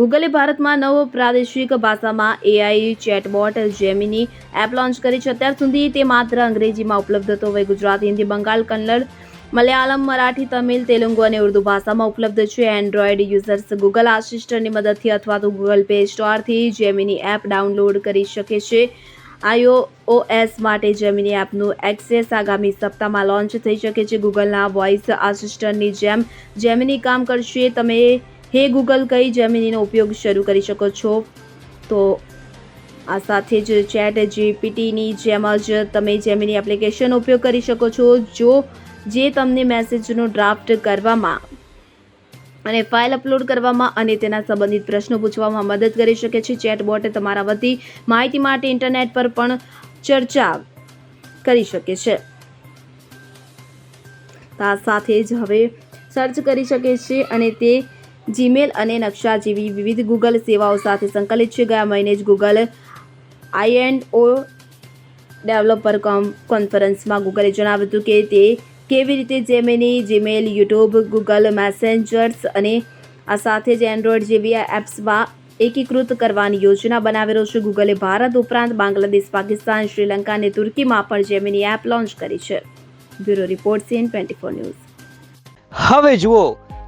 ગૂગલે ભારતમાં નવો પ્રાદેશિક ભાષામાં AI chatbot Gemini app launch કરી છે. અત્યાર સુધી તે માત્ર અંગ્રેજીમાં ઉપલબ્ધ હતો. હવે ગુજરાતી, હિન્દી, બંગાળ, કન્નડ, મલયાલમ, મરાઠી, તમિલ, તેલુગુ અને ઉર્દુ ભાષામાં ઉપલબ્ધ છે. એન્ડ્રોઈડ યુઝર્સ ગૂગલ આસિસ્ટન્ટની મદદથી અથવા તો ગૂગલ પે સ્ટોરથી જેમિની એપ ડાઉનલોડ કરી શકે છે. આઈઓએસ માટે જેમિની એપનું એક્સેસ આગામી સપ્તાહમાં લોન્ચ થઈ શકે છે. ગૂગલના વોઇસ આસિસ્ટન્ટની જેમ જેમિની કામ કરશે. તમે હે ગૂગલ કઈ જેમિનીનો ઉપયોગ શરૂ કરી શકો છો? તો આ સાથે જ ચેટ જીપીટીની જેમ જ તમે જેમિની એપ્લિકેશનનો ઉપયોગ કરી શકો છો, જો, જે તમને મેસેજનો ડ્રાફ્ટ કરવામાં અને ફાઇલ અપલોડ કરવામાં અને તેના સંબંધિત પ્રશ્નો પૂછવામાં મદદ કરી શકે છે. ચેટબોટ તમારા વતી માહિતી માટે ઇન્ટરનેટ પર પણ ચર્ચા કરી શકે છે. આ સાથે જ હવે સર્ચ કરી શકે છે અને તે જીમેલ અને નકશા જેવી વિવિધ ગૂગલ સેવાઓ સાથે સંકલિત છે. ગયા મહિને જ Google I and O developer કોન્ફરન્સમાં ગૂગલે જણાવ્યું હતું કે તે કેવી રીતે Gemini Gmail YouTube Google messengers અને આ સાથે જ એન્ડ્રોઈડ જેવી એપ્સમાં એકીકૃત કરવાની યોજના બનાવી રહ્યો છે. ગૂગલે ભારત ઉપરાંત બાંગ્લાદેશ, પાકિસ્તાન, શ્રીલંકા અને તુર્કીમાં પણ જેમિની એપ લોન્ચ કરી છે. Bureau report CN twenty four news. હવે જુઓ